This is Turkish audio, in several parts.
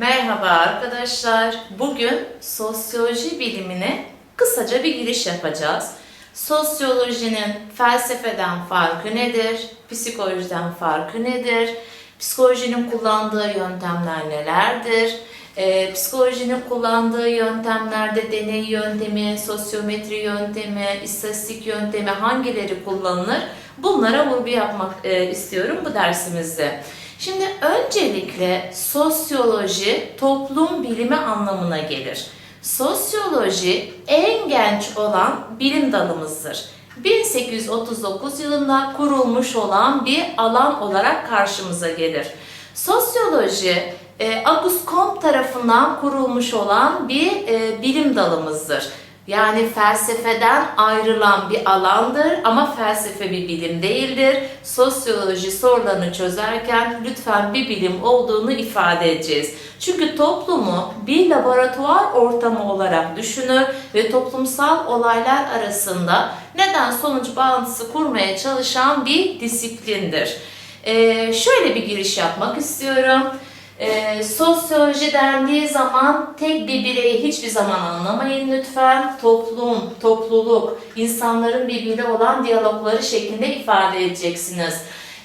Merhaba arkadaşlar. Bugün sosyoloji bilimine kısaca bir giriş yapacağız. Sosyolojinin felsefeden farkı nedir? Psikolojiden farkı nedir? Psikolojinin kullandığı yöntemler nelerdir? Ee, psikolojinin kullandığı yöntemlerde deney yöntemi, sosyometri yöntemi, istatistik yöntemi hangileri kullanılır? Bunlara vurgu yapmak e, istiyorum bu dersimizde. Şimdi öncelikle sosyoloji toplum bilimi anlamına gelir. Sosyoloji en genç olan bilim dalımızdır. 1839 yılında kurulmuş olan bir alan olarak karşımıza gelir. Sosyoloji e, Auguste Comte tarafından kurulmuş olan bir e, bilim dalımızdır. Yani felsefeden ayrılan bir alandır ama felsefe bir bilim değildir. Sosyoloji sorularını çözerken lütfen bir bilim olduğunu ifade edeceğiz. Çünkü toplumu bir laboratuvar ortamı olarak düşünür ve toplumsal olaylar arasında neden sonuç bağıntısı kurmaya çalışan bir disiplindir. Ee, şöyle bir giriş yapmak istiyorum. Ee, sosyoloji dendiği zaman tek bir bireyi hiçbir zaman anlamayın lütfen. Toplum, topluluk, insanların birbiriyle olan diyalogları şeklinde ifade edeceksiniz.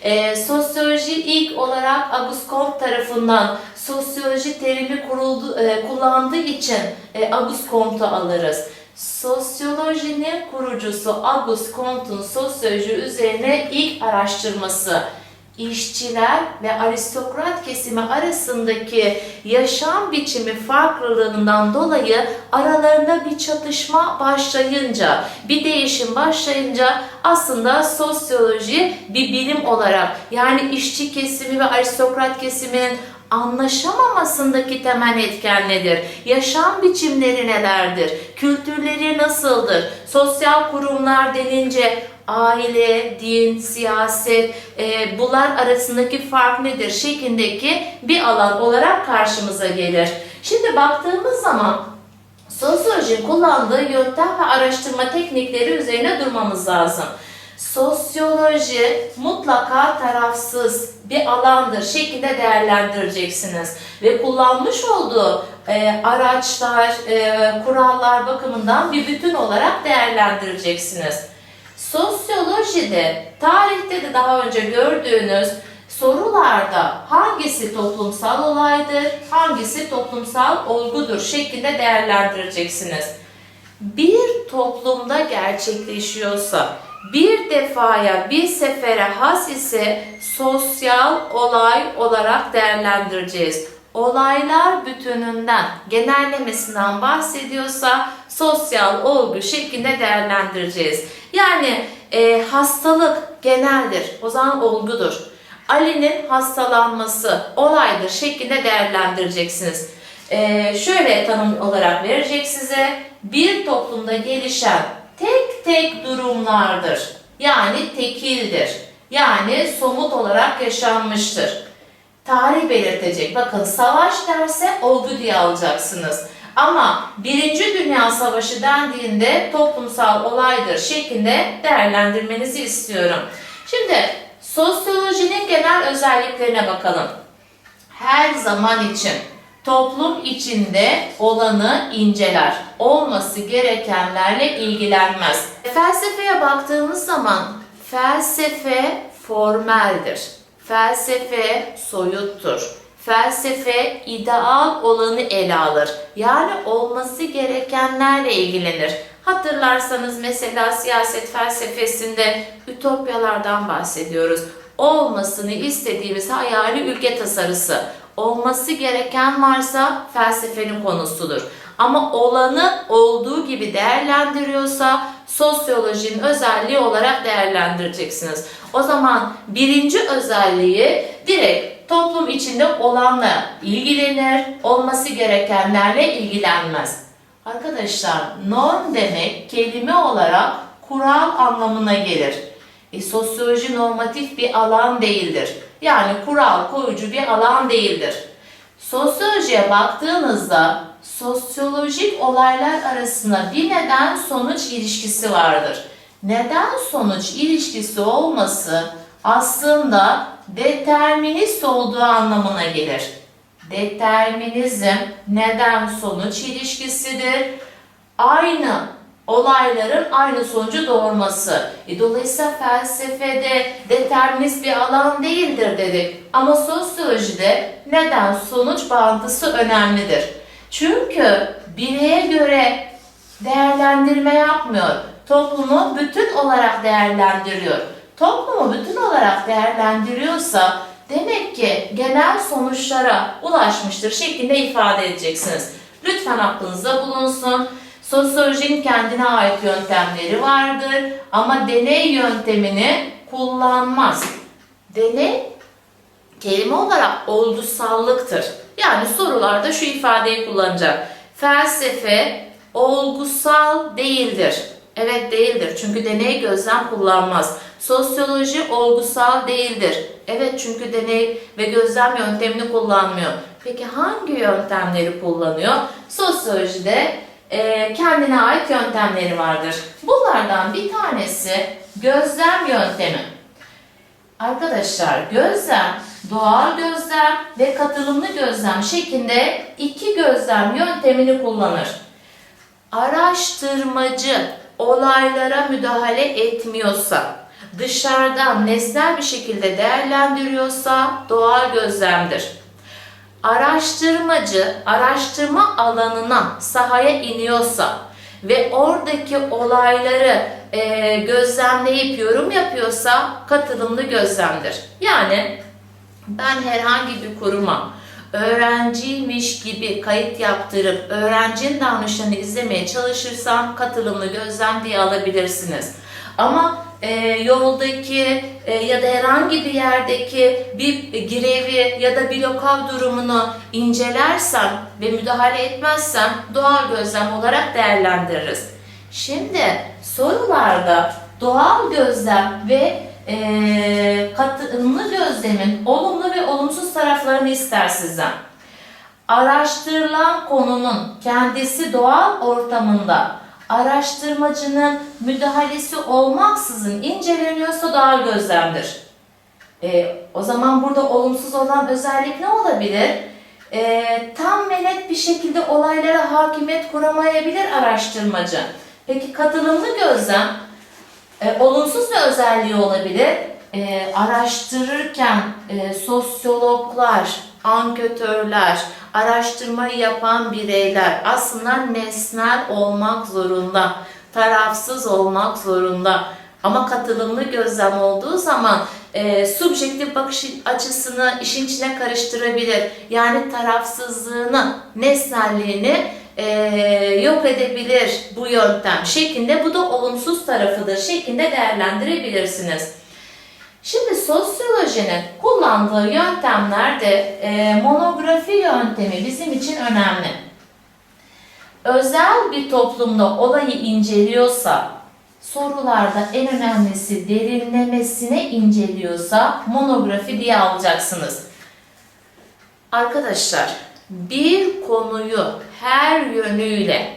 Ee, sosyoloji ilk olarak Auguste Comte tarafından sosyoloji terimi kuruldu, e, kullandığı için e, Auguste Comte'u alırız. Sosyolojinin kurucusu Auguste Comte'un sosyoloji üzerine ilk araştırması işçiler ve aristokrat kesimi arasındaki yaşam biçimi farklılığından dolayı aralarında bir çatışma başlayınca, bir değişim başlayınca aslında sosyoloji bir bilim olarak yani işçi kesimi ve aristokrat kesiminin anlaşamamasındaki temel etken nedir? Yaşam biçimleri nelerdir? Kültürleri nasıldır? Sosyal kurumlar denince aile, din, siyaset, e, bunlar arasındaki fark nedir şeklindeki bir alan olarak karşımıza gelir. Şimdi baktığımız zaman sosyolojinin kullandığı yöntem ve araştırma teknikleri üzerine durmamız lazım. Sosyoloji mutlaka tarafsız bir alandır şeklinde değerlendireceksiniz. Ve kullanmış olduğu e, araçlar, e, kurallar bakımından bir bütün olarak değerlendireceksiniz. Sosyolojide, tarihte de daha önce gördüğünüz sorularda hangisi toplumsal olaydır, hangisi toplumsal olgudur şeklinde değerlendireceksiniz. Bir toplumda gerçekleşiyorsa, bir defaya, bir sefere has ise sosyal olay olarak değerlendireceğiz. Olaylar bütününden, genellemesinden bahsediyorsa sosyal olgu şeklinde değerlendireceğiz. Yani e, hastalık geneldir, o zaman olgudur. Ali'nin hastalanması olaydır şeklinde değerlendireceksiniz. E, şöyle tanım olarak verecek size. Bir toplumda gelişen tek tek durumlardır. Yani tekildir. Yani somut olarak yaşanmıştır. Tarih belirtecek. Bakın savaş derse olgu diye alacaksınız. Ama Birinci Dünya Savaşı dendiğinde toplumsal olaydır şeklinde değerlendirmenizi istiyorum. Şimdi sosyolojinin genel özelliklerine bakalım. Her zaman için toplum içinde olanı inceler. Olması gerekenlerle ilgilenmez. Felsefeye baktığımız zaman felsefe formeldir. Felsefe soyuttur. Felsefe ideal olanı ele alır. Yani olması gerekenlerle ilgilenir. Hatırlarsanız mesela siyaset felsefesinde ütopyalardan bahsediyoruz. Olmasını istediğimiz hayali ülke tasarısı. Olması gereken varsa felsefenin konusudur. Ama olanı olduğu gibi değerlendiriyorsa sosyolojinin özelliği olarak değerlendireceksiniz. O zaman birinci özelliği direkt toplum içinde olanla ilgilenir, olması gerekenlerle ilgilenmez. Arkadaşlar norm demek kelime olarak kural anlamına gelir. E, sosyoloji normatif bir alan değildir. Yani kural koyucu bir alan değildir. Sosyolojiye baktığınızda sosyolojik olaylar arasında bir neden sonuç ilişkisi vardır. Neden sonuç ilişkisi olması aslında determinist olduğu anlamına gelir. Determinizm neden sonuç ilişkisidir. Aynı olayların aynı sonucu doğurması. E, dolayısıyla felsefede determinist bir alan değildir dedik. Ama sosyolojide neden sonuç bağıntısı önemlidir. Çünkü bireye göre değerlendirme yapmıyor. Toplumu bütün olarak değerlendiriyor. Toplumu bütün olarak değerlendiriyorsa demek ki genel sonuçlara ulaşmıştır şeklinde ifade edeceksiniz. Lütfen aklınızda bulunsun. Sosyolojinin kendine ait yöntemleri vardır ama deney yöntemini kullanmaz. Deney kelime olarak olgusallıktır. Yani sorularda şu ifadeyi kullanacak. Felsefe olgusal değildir. Evet değildir çünkü deney gözlem kullanmaz. Sosyoloji olgusal değildir. Evet çünkü deney ve gözlem yöntemini kullanmıyor. Peki hangi yöntemleri kullanıyor? Sosyolojide e, kendine ait yöntemleri vardır. Bunlardan bir tanesi gözlem yöntemi. Arkadaşlar gözlem, doğal gözlem ve katılımlı gözlem şeklinde iki gözlem yöntemini kullanır. Araştırmacı olaylara müdahale etmiyorsa, dışarıdan nesnel bir şekilde değerlendiriyorsa doğal gözlemdir. Araştırmacı araştırma alanına, sahaya iniyorsa ve oradaki olayları e, gözlemleyip yorum yapıyorsa katılımlı gözlemdir. Yani ben herhangi bir kuruma öğrenciymiş gibi kayıt yaptırıp öğrencinin davranışlarını izlemeye çalışırsam katılımlı gözlem diye alabilirsiniz. Ama e, yoldaki e, ya da herhangi bir yerdeki bir girevi ya da bir lokal durumunu incelersem ve müdahale etmezsem doğal gözlem olarak değerlendiririz. Şimdi sorularda doğal gözlem ve e, katılımlı gözlemin olumlu ve olumsuz taraflarını ister sizden. Araştırılan konunun kendisi doğal ortamında araştırmacının müdahalesi olmaksızın inceleniyorsa doğal gözlemdir. E, o zaman burada olumsuz olan özellik ne olabilir? E, tam ve net bir şekilde olaylara hakimiyet kuramayabilir araştırmacı. Peki katılımlı gözlem e, olumsuz bir özelliği olabilir. E, araştırırken e, sosyologlar, anketörler, araştırmayı yapan bireyler aslında nesnel olmak zorunda, tarafsız olmak zorunda. Ama katılımlı gözlem olduğu zaman e, subjektif bakış açısını işin içine karıştırabilir. Yani tarafsızlığını, nesnelliğini e, yok edebilir bu yöntem şeklinde. Bu da olumsuz tarafıdır şeklinde değerlendirebilirsiniz. Şimdi sosyolojinin kullandığı yöntemlerde e, monografi yöntemi bizim için önemli. Özel bir toplumda olayı inceliyorsa, sorularda en önemlisi derinlemesine inceliyorsa monografi diye alacaksınız. Arkadaşlar bir konuyu her yönüyle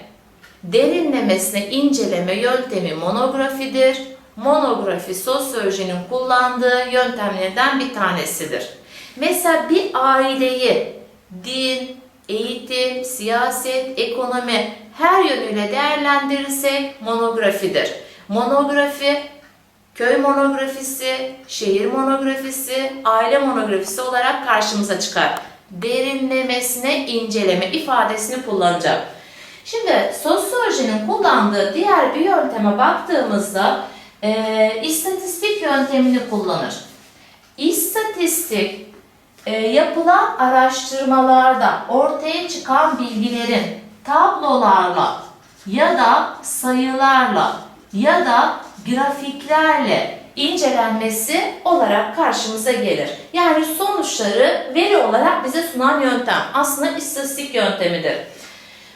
derinlemesine inceleme yöntemi monografidir monografi sosyolojinin kullandığı yöntemlerden bir tanesidir. Mesela bir aileyi din, eğitim, siyaset, ekonomi her yönüyle değerlendirirsek monografidir. Monografi köy monografisi, şehir monografisi, aile monografisi olarak karşımıza çıkar. Derinlemesine inceleme ifadesini kullanacak. Şimdi sosyolojinin kullandığı diğer bir yönteme baktığımızda e, istatistik yöntemini kullanır. İstatistik e, yapılan araştırmalarda ortaya çıkan bilgilerin tablolarla ya da sayılarla ya da grafiklerle incelenmesi olarak karşımıza gelir. Yani sonuçları veri olarak bize sunan yöntem aslında istatistik yöntemidir.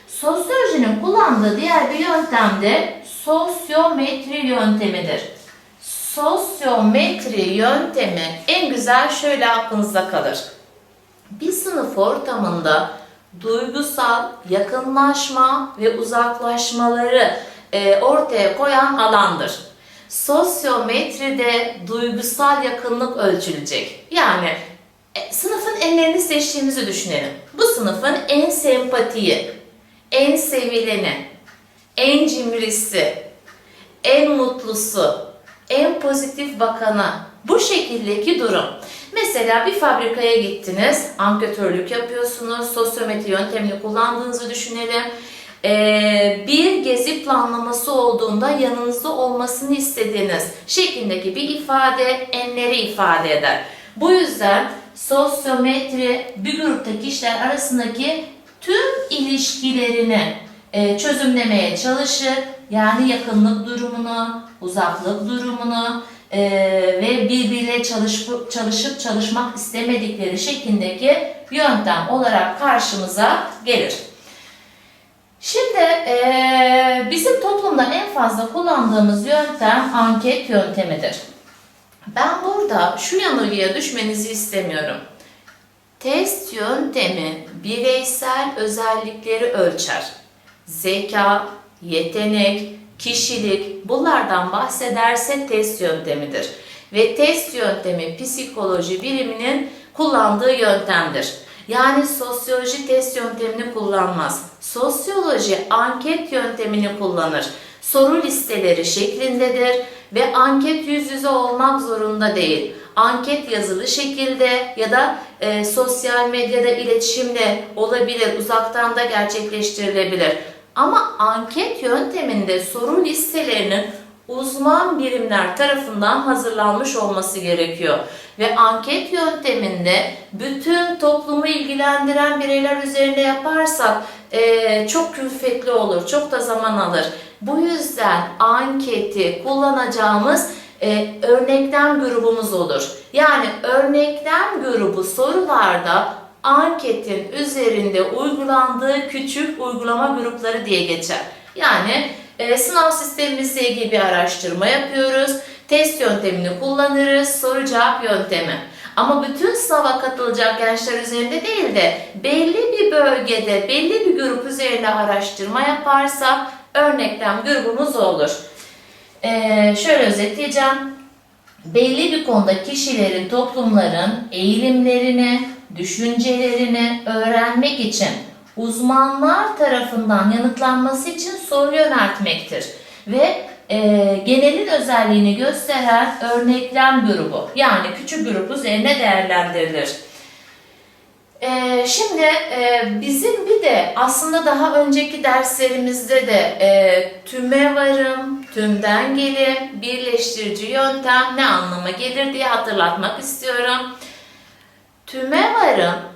Sosyolojinin kullandığı diğer bir yöntem de sosyometri yöntemidir. Sosyometri yöntemi en güzel şöyle aklınızda kalır. Bir sınıf ortamında duygusal yakınlaşma ve uzaklaşmaları e, ortaya koyan alandır. Sosyometride duygusal yakınlık ölçülecek. Yani e, sınıfın enlerini seçtiğimizi düşünelim. Bu sınıfın en sempatiyi, en sevileni, en cimrisi, en mutlusu, en pozitif bakanı bu şekildeki durum. Mesela bir fabrikaya gittiniz, anketörlük yapıyorsunuz, sosyometri yöntemini kullandığınızı düşünelim. Ee, bir gezi planlaması olduğunda yanınızda olmasını istediğiniz şeklindeki bir ifade enleri ifade eder. Bu yüzden sosyometri bir gruptaki kişiler arasındaki tüm ilişkilerini e, çözümlemeye çalışır. Yani yakınlık durumunu, uzaklık durumunu e, ve birbiriyle çalışıp, çalışıp çalışmak istemedikleri şeklindeki yöntem olarak karşımıza gelir. Şimdi e, bizim toplumda en fazla kullandığımız yöntem anket yöntemidir. Ben burada şu yanılgıya düşmenizi istemiyorum. Test yöntemi bireysel özellikleri ölçer. Zeka, yetenek, kişilik bunlardan bahsederse test yöntemidir. Ve test yöntemi psikoloji biliminin kullandığı yöntemdir. Yani sosyoloji test yöntemini kullanmaz. Sosyoloji anket yöntemini kullanır. Soru listeleri şeklindedir ve anket yüz yüze olmak zorunda değil. Anket yazılı şekilde ya da e, sosyal medyada iletişimle olabilir, uzaktan da gerçekleştirilebilir. Ama anket yönteminde soru listelerinin uzman birimler tarafından hazırlanmış olması gerekiyor. Ve anket yönteminde bütün toplumu ilgilendiren bireyler üzerinde yaparsak e, çok külfetli olur, çok da zaman alır. Bu yüzden anketi kullanacağımız e, örneklem grubumuz olur. Yani örneklem grubu sorularda anketin üzerinde uygulandığı küçük uygulama grupları diye geçer. Yani e, sınav sistemimizle ilgili bir araştırma yapıyoruz. Test yöntemini kullanırız, soru cevap yöntemi. Ama bütün sınava katılacak gençler üzerinde değil de belli bir bölgede, belli bir grup üzerinde araştırma yaparsak örneklem grubumuz olur. Ee, şöyle özetleyeceğim. Belli bir konuda kişilerin, toplumların eğilimlerini, düşüncelerini öğrenmek için uzmanlar tarafından yanıtlanması için soru yöneltmektir. Ve e, genelin özelliğini gösteren örneklem grubu yani küçük grup üzerine değerlendirilir. E, şimdi e, bizim bir de aslında daha önceki derslerimizde de e, tüme varım, tümden gelim, birleştirici yöntem ne anlama gelir diye hatırlatmak istiyorum. Tüme varım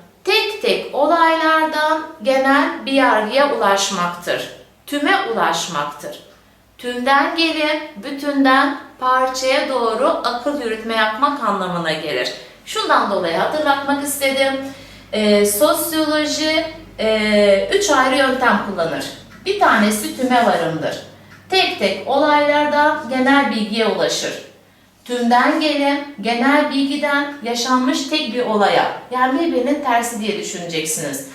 tek tek olaylardan genel bir yargıya ulaşmaktır. Tüme ulaşmaktır. Tümden gelir, bütünden parçaya doğru akıl yürütme yapmak anlamına gelir. Şundan dolayı hatırlatmak istedim. Ee, sosyoloji e, üç ayrı yöntem kullanır. Bir tanesi tüme varımdır. Tek tek olaylardan genel bilgiye ulaşır. Tümden gelim, genel bilgiden yaşanmış tek bir olaya. Yani birbirinin tersi diye düşüneceksiniz.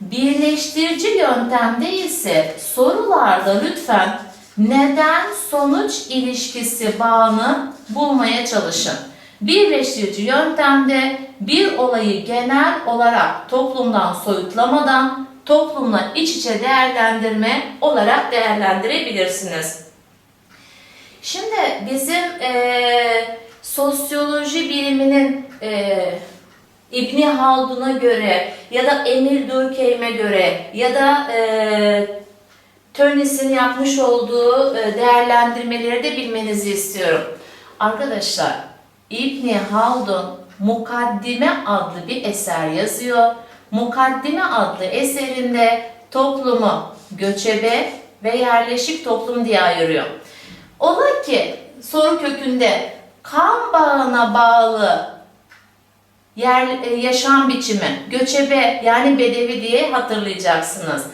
Birleştirici yöntemde ise sorularda lütfen neden sonuç ilişkisi bağını bulmaya çalışın. Birleştirici yöntemde bir olayı genel olarak toplumdan soyutlamadan toplumla iç içe değerlendirme olarak değerlendirebilirsiniz. Şimdi bizim e, sosyoloji biliminin e, İbni Haldun'a göre ya da Emil Durkheim'e göre ya da e, Tönnies'in yapmış olduğu e, değerlendirmeleri de bilmenizi istiyorum. Arkadaşlar İbni Haldun Mukaddime adlı bir eser yazıyor. Mukaddime adlı eserinde toplumu göçebe ve yerleşik toplum diye ayırıyor. Ola ki soru kökünde kan bağına bağlı yer, e, yaşam biçimi, göçebe yani bedevi diye hatırlayacaksınız.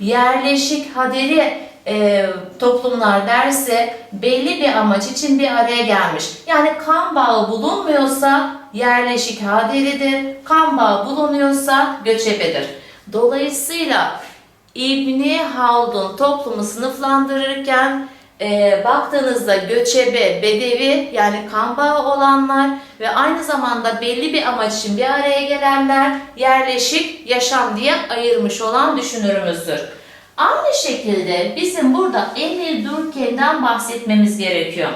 Yerleşik haderi e, toplumlar derse belli bir amaç için bir araya gelmiş. Yani kan bağı bulunmuyorsa yerleşik haderidir, kan bağı bulunuyorsa göçebedir. Dolayısıyla İbni Haldun toplumu sınıflandırırken e, baktığınızda göçebe, bedevi yani kan olanlar ve aynı zamanda belli bir amaç için bir araya gelenler yerleşik yaşam diye ayırmış olan düşünürümüzdür. Aynı şekilde bizim burada Emil Durkheim'den bahsetmemiz gerekiyor.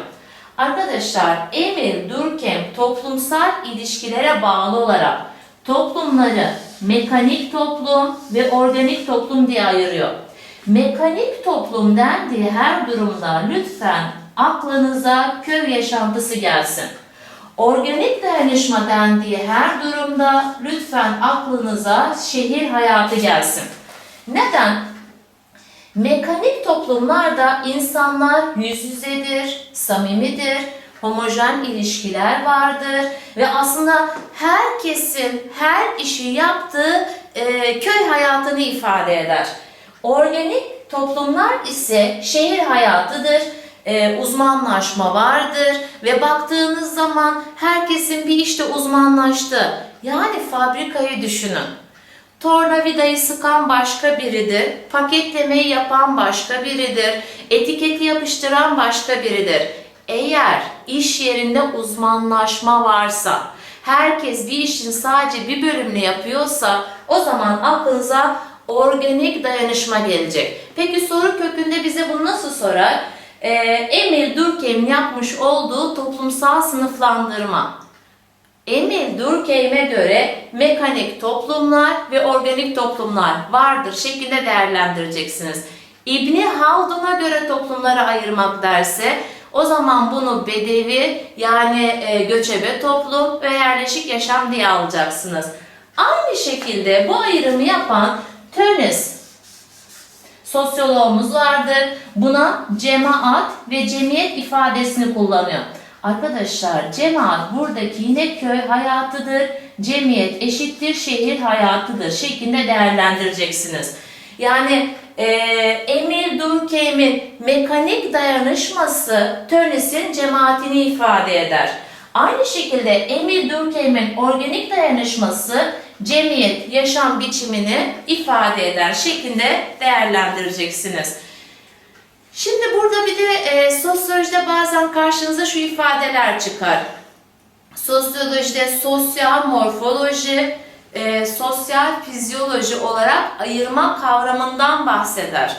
Arkadaşlar Emil Durkheim toplumsal ilişkilere bağlı olarak toplumları mekanik toplum ve organik toplum diye ayırıyor. Mekanik toplum dendiği her durumda lütfen aklınıza köy yaşantısı gelsin. Organik dayanışma dendiği her durumda lütfen aklınıza şehir hayatı gelsin. Neden? Mekanik toplumlarda insanlar yüz yüzedir, samimidir, homojen ilişkiler vardır ve aslında herkesin her işi yaptığı e, köy hayatını ifade eder. Organik toplumlar ise şehir hayatıdır, e, uzmanlaşma vardır ve baktığınız zaman herkesin bir işte uzmanlaştığı yani fabrikayı düşünün. Tornavidayı sıkan başka biridir, paketlemeyi yapan başka biridir, etiketi yapıştıran başka biridir. Eğer iş yerinde uzmanlaşma varsa, herkes bir işin sadece bir bölümünü yapıyorsa o zaman aklınıza organik dayanışma gelecek. Peki soru kökünde bize bunu nasıl sorar? Ee, Emil Durkheim'in yapmış olduğu toplumsal sınıflandırma. Emil Durkheim'e göre mekanik toplumlar ve organik toplumlar vardır şeklinde değerlendireceksiniz. İbni Haldun'a göre toplumları ayırmak derse o zaman bunu bedevi yani e, göçebe toplum ve yerleşik yaşam diye alacaksınız. Aynı şekilde bu ayrımı yapan Tönnies sosyoloğumuz vardır. Buna cemaat ve cemiyet ifadesini kullanıyor. Arkadaşlar cemaat buradaki yine köy hayatıdır, cemiyet eşittir şehir hayatıdır şeklinde değerlendireceksiniz. Yani e, Emil Durkheim'in mekanik dayanışması Tönnies'in cemaatini ifade eder. Aynı şekilde Emil Durkheim'in organik dayanışması cemiyet yaşam biçimini ifade eder şeklinde değerlendireceksiniz. Şimdi burada bir de e, sosyolojide bazen karşınıza şu ifadeler çıkar. Sosyolojide sosyal morfoloji, e, sosyal fizyoloji olarak ayırma kavramından bahseder.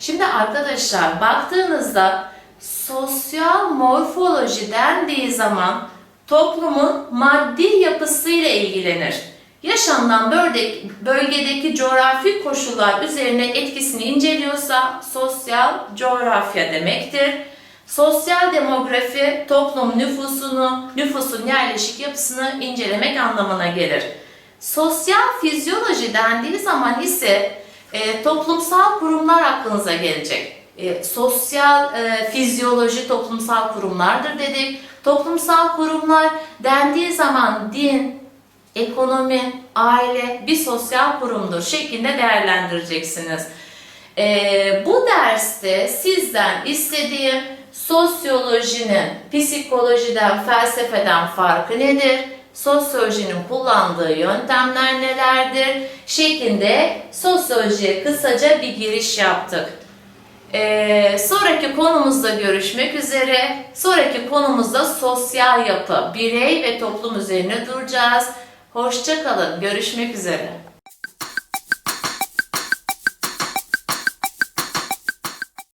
Şimdi arkadaşlar baktığınızda sosyal morfoloji dendiği zaman toplumun maddi yapısıyla ilgilenir. Yaşanılan bölge- bölgedeki coğrafi koşullar üzerine etkisini inceliyorsa sosyal coğrafya demektir. Sosyal demografi toplum nüfusunu, nüfusun yerleşik yapısını incelemek anlamına gelir. Sosyal fizyoloji dendiği zaman ise e, toplumsal kurumlar aklınıza gelecek. E, sosyal e, fizyoloji toplumsal kurumlardır dedik. Toplumsal kurumlar dendiği zaman din, ekonomi, aile bir sosyal kurumdur şeklinde değerlendireceksiniz. Ee, bu derste sizden istediğim sosyolojinin psikolojiden, felsefeden farkı nedir? Sosyolojinin kullandığı yöntemler nelerdir? Şeklinde sosyolojiye kısaca bir giriş yaptık. Ee, sonraki konumuzda görüşmek üzere. Sonraki konumuzda sosyal yapı, birey ve toplum üzerine duracağız. Hoşça kalın. Görüşmek üzere.